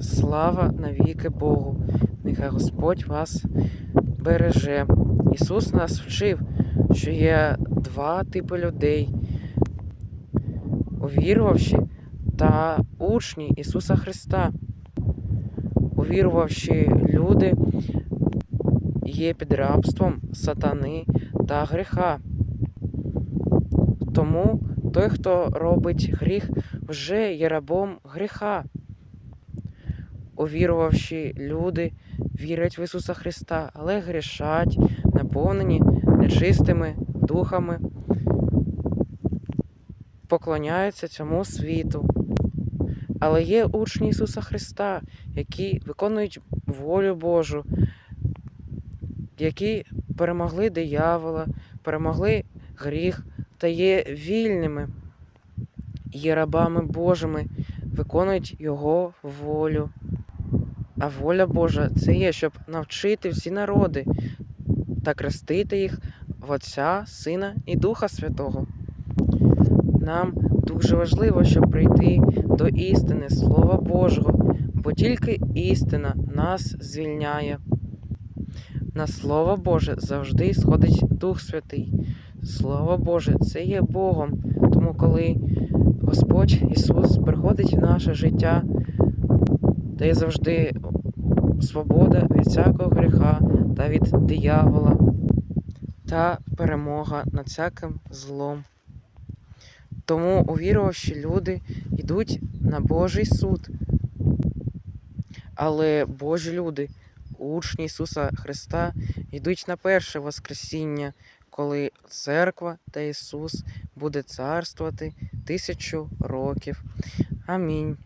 Слава навіки Богу! Нехай Господь вас береже. Ісус нас вчив, що є два типи людей, увірувавши та учні Ісуса Христа. Увірувавши люди є під рабством сатани та гріха. Тому той, хто робить гріх, вже є рабом гріха. Увірувавши люди, вірять в Ісуса Христа, але грішать, наповнені нечистими духами, поклоняються цьому світу. Але є учні Ісуса Христа, які виконують волю Божу, які перемогли диявола, перемогли гріх та є вільними, є рабами Божими, виконують Його волю. А воля Божа це є, щоб навчити всі народи та крестити їх в Отця, Сина і Духа Святого. Нам дуже важливо, щоб прийти до істини Слова Божого, бо тільки істина нас звільняє. На Слово Боже завжди сходить Дух Святий. Слово Боже, це є Богом. Тому, коли Господь Ісус приходить в наше життя, то є завжди свобода від всякого гріха та від диявола та перемога над всяким злом. Тому увірувавші люди йдуть на Божий суд. Але Божі люди, учні Ісуса Христа, йдуть на перше Воскресіння, коли церква та Ісус буде царствувати тисячу років. Амінь.